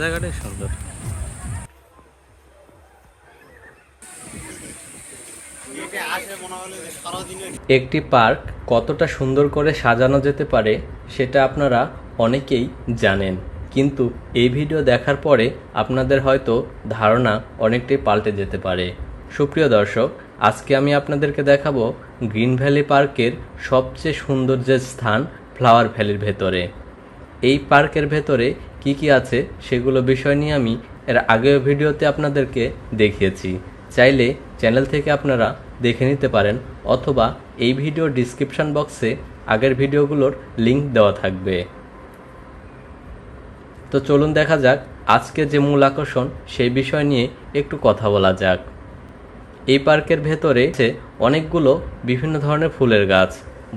জায়গাটাই সুন্দর। একটি পার্ক কতটা সুন্দর করে সাজানো যেতে পারে সেটা আপনারা অনেকেই জানেন। কিন্তু এই ভিডিও দেখার পরে আপনাদের হয়তো ধারণা অনেকটাই পাল্টে যেতে পারে। সুপ্রিয় দর্শক, আজকে আমি আপনাদেরকে দেখাবো গ্রিন ভ্যালি পার্কের সবচেয়ে সুন্দর যে স্থান ফ্লাওয়ার ভ্যালির ভেতরে। এই পার্কের ভেতরে কি কি আছে সেগুলো বিষয় নিয়ে আমি এর আগের ভিডিওতে আপনাদেরকে দেখিয়েছি। চাইলে চ্যানেল থেকে আপনারা দেখে নিতে পারেন অথবা এই ভিডিও ডিসক্রিপশন বক্সে আগের ভিডিওগুলোর লিংক দেওয়া থাকবে। তো চলুন দেখা যাক আজকে যে মূল আকর্ষণ সেই বিষয় নিয়ে একটু কথা বলা যাক। এই পার্কের ভেতরে অনেকগুলো বিভিন্ন ধরনের ফুলের গাছ,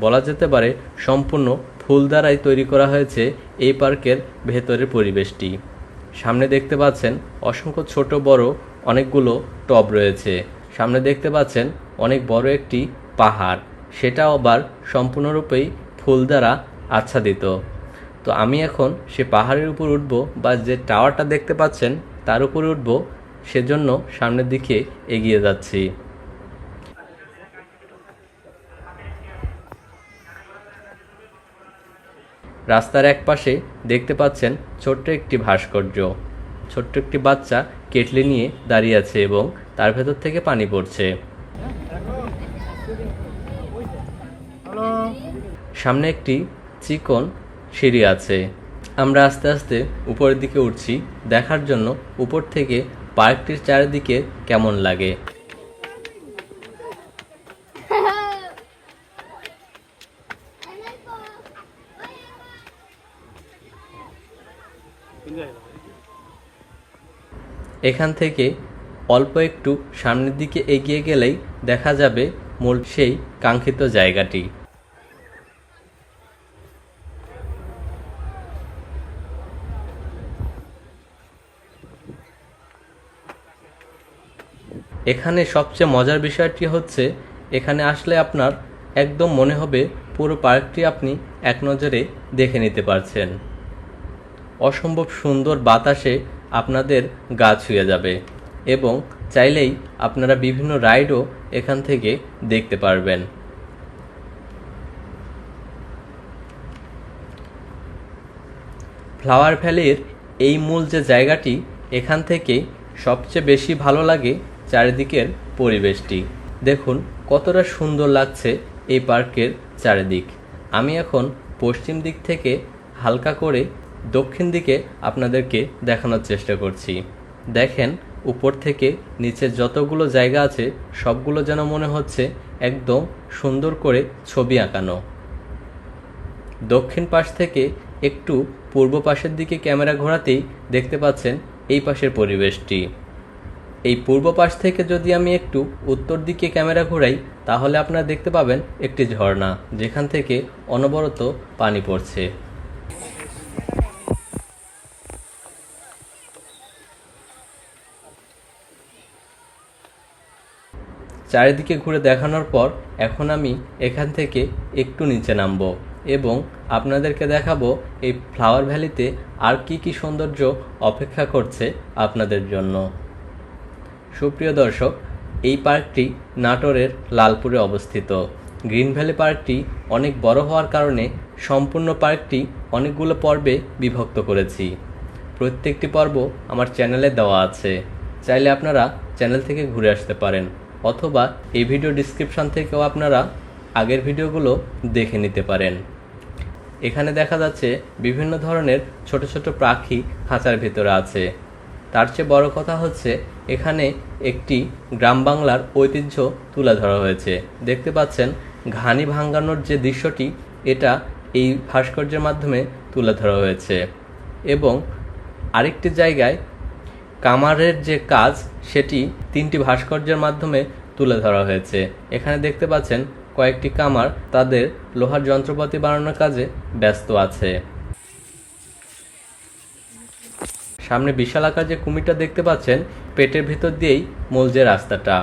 বলা যেতে পারে সম্পূর্ণ ফুল দ্বারাই তৈরি করা হয়েছে এই পার্কের ভেতরের পরিবেশটি। সামনে দেখতে পাচ্ছেন অসংখ্য ছোট, বড় অনেকগুলো টব রয়েছে। সামনে দেখতে পাচ্ছেন অনেক বড় একটি পাহাড়। সেটা আবার সম্পূর্ণরূপেই ফুল দ্বারা আচ্ছাদিত। তো আমি এখন সে পাহাড়ের উপর উঠব বা যে টাওয়ারটা দেখতে পাচ্ছেন তার উপরে উঠব, সেজন্য সামনের দিকে এগিয়ে যাচ্ছি। রাস্তার এক পাশে দেখতে পাচ্ছেন ছোট্ট একটি ভাস্কর্য। ছোট্ট একটি বাচ্চা কেটলি নিয়ে দাঁড়িয়ে আছে এবং তার ভেতর থেকে পানি পড়ছে। সামনে একটি চিকন সিঁড়ি আছে। আমরা আস্তে আস্তে উপরের দিকে উঠছি। দেখার জন্য উপর থেকে পার্কটির চারিদিকে কেমন লাগে। এখান থেকে অল্প একটু সামনের দিকে এগিয়ে গেলেই দেখা যাবে মূল সেই কাঙ্ক্ষিত জায়গাটি। এখানে সবচেয়ে মজার বিষয়টি হচ্ছে, এখানে আসলে আপনার একদম মনে হবে পুরো পার্কটি আপনি এক নজরে দেখে নিতে পারছেন। অসম্ভব সুন্দর বাতাসে আপনাদের গা ছুঁয়ে যাবে এবং চাইলেই আপনারা বিভিন্ন রাইডও এখান থেকে দেখতে পারবেন। ফ্লাওয়ার ভ্যালির এই মূল যে জায়গাটি, এখান থেকে সবচেয়ে বেশি ভালো লাগে চারিদিকের পরিবেশটি। দেখুন, কতটা সুন্দর লাগছে এই পার্কের চারিদিক। আমি এখন পশ্চিম দিক থেকে হালকা করে দক্ষিণ দিকে আপনাদেরকে দেখানোর চেষ্টা করছি। দেখেন, উপর থেকে নিচে যতগুলো জায়গা আছে, সবগুলো যেন মনে হচ্ছে একদম সুন্দর করে ছবি আঁকানো। দক্ষিণ পাশ থেকে একটু পূর্ব পাশের দিকে ক্যামেরা ঘোরাতেই দেখতে পাচ্ছেন এই পাশের পরিবেশটি। এই পূর্ব পাশ থেকে যদি আমি একটু উত্তর দিকে ক্যামেরা ঘোরাই, তাহলে আপনারা দেখতে পাবেন একটি ঝর্ণা, যেখান থেকে অনবরত পানি পড়ছে। চারিদিকে ঘুরে দেখানোর পর এখন আমি এখান থেকে একটু নিচে নামবো এবং আপনাদেরকে দেখাবো এই ফ্লাওয়ার ভ্যালিতে আর কি কি সৌন্দর্য অপেক্ষা করছে আপনাদের জন্য। সুপ্রিয় দর্শক, এই পার্কটি নাটোরের লালপুরে অবস্থিত। গ্রিন ভ্যালি পার্কটি অনেক বড় হওয়ার কারণে সম্পূর্ণ পার্কটি অনেকগুলো পর্বে বিভক্ত করেছি। প্রত্যেকটি পর্ব আমার চ্যানেলে দেওয়া আছে। চাইলে আপনারা চ্যানেল থেকে ঘুরে আসতে পারেন। অথবা এই ভিডিও ডিসক্রিপশন থেকেও আপনারা আগের ভিডিওগুলো দেখে নিতে পারেন। এখানে দেখা যাচ্ছে বিভিন্ন ধরনের ছোট ছোট পাখি খাঁচার ভেতরে আছে। তার চেয়ে বড় কথা হচ্ছে, এখানে একটি গ্রাম বাংলার ঐতিহ্য তুলে ধরা হয়েছে। দেখতে পাচ্ছেন, ঘানি ভাঙ্গানোর যে দৃশ্যটি, এটা এই ভাস্কর্যের মাধ্যমে তুলে ধরা হয়েছে। এবং আরেকটি জায়গায় কামারের যে কাজ সেটি তিনটি ভাস্কর্যের মাধ্যমে তুলে ধরা হয়েছে। এখানে দেখতে পাচ্ছেন কয়েকটি কামার তাদের লোহার যন্ত্রপাতি বানানোর কাজে ব্যস্ত আছে। সামনে বিশাল আকার যে কুমিরটা দেখতে পাচ্ছেন পেটের ভিতর দিয়েই মূল যে রাস্তাটা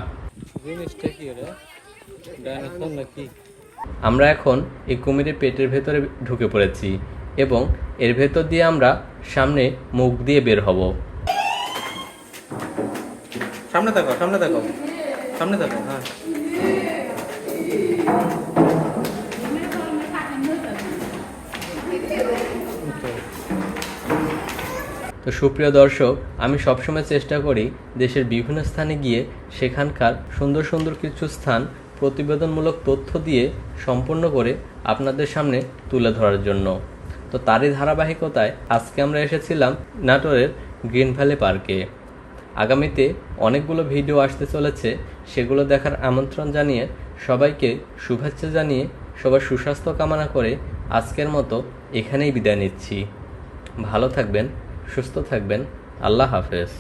আমরা এখন এই কুমিরের পেটের ভেতরে ঢুকে পড়েছি এবং এর ভেতর দিয়ে আমরা সামনে মুখ দিয়ে বের হব। সামনে থাকো, সামনে দেখো সামনে থাকো হ্যাঁ। তো সুপ্রিয় দর্শক, আমি সবসময় চেষ্টা করি দেশের বিভিন্ন স্থানে গিয়ে সেখানকার সুন্দর সুন্দর কিছু স্থান প্রতিবেদনমূলক তথ্য দিয়ে সম্পূর্ণ করে আপনাদের সামনে তুলে ধরার জন্য। তো তারই ধারাবাহিকতায় আজকে আমরা এসেছিলাম নাটোরের গ্রিন ভ্যালি পার্কে। আগামীতে অনেকগুলো ভিডিও আসতে চলেছে, সেগুলো দেখার আমন্ত্রণ জানিয়ে সবাইকে শুভেচ্ছা জানিয়ে সবার সুস্বাস্থ্য কামনা করে আজকের মতো এখানেই বিদায় নিচ্ছি। ভালো থাকবেন, সুস্থ থাকবেন, আল্লাহ হাফেজ।